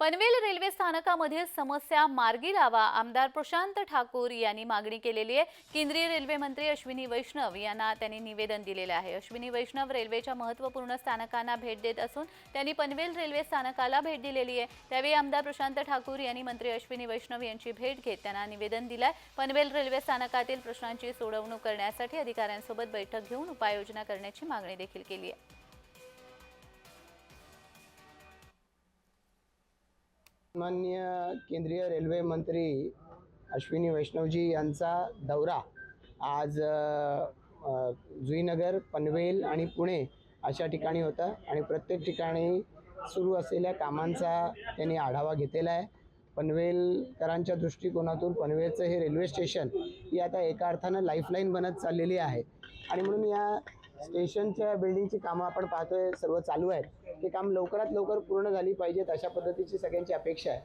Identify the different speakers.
Speaker 1: Panvel railway स्थानकामध्ये समस्या मार्गी लावा. आमदार प्रशांत ठाकूर यांनी मागणी केलेली आहे. केंद्रीय रेल्वे मंत्री अश्विनी वैष्णव यांना त्यांनी निवेदन दिलेलं आहे. अश्विनी वैष्णव रेल्वेच्या महत्त्वपूर्ण स्थानकांना भेट देत असून त्यांनी पनवेल रेल्वे स्थानकाला भेट दिलेली आहे. त्यावेळी आमदार प्रशांत ठाकूर यांनी मंत्री अश्विनी वैष्णव यांची भेट घेत त्यांना निवेदन दिलंय. पनवेल रेल्वे स्थानकातील प्रश्नांची सोडवणूक करण्यासाठी अधिकाऱ्यांसोबत बैठक घेऊन उपाययोजना करण्याची मागणी देखील केली आहे.
Speaker 2: माननीय केंद्रीय रेल्वे मंत्री अश्विनी वैष्णवजी यांचा दौरा आज जुईनगर पनवेल आणि पुणे अशा ठिकाणी होता आणि प्रत्येक ठिकाणी सुरू असलेल्या कामांचा त्यांनी आढावा घेतलेला आहे. पनवेलकरांच्या दृष्टिकोनातून पनवेलचं हे रेल्वे स्टेशन ही आता एका अर्थानं लाईफलाईन बनत चाललेली आहे. आणि म्हणून या स्टेशनच्या बिल्डिंगची कामं आपण पाहतोय सर्व चालू आहेत. ते काम लवकरात लवकर पूर्ण झाली पाहिजेत अशा पद्धतीची सगळ्यांची अपेक्षा आहे.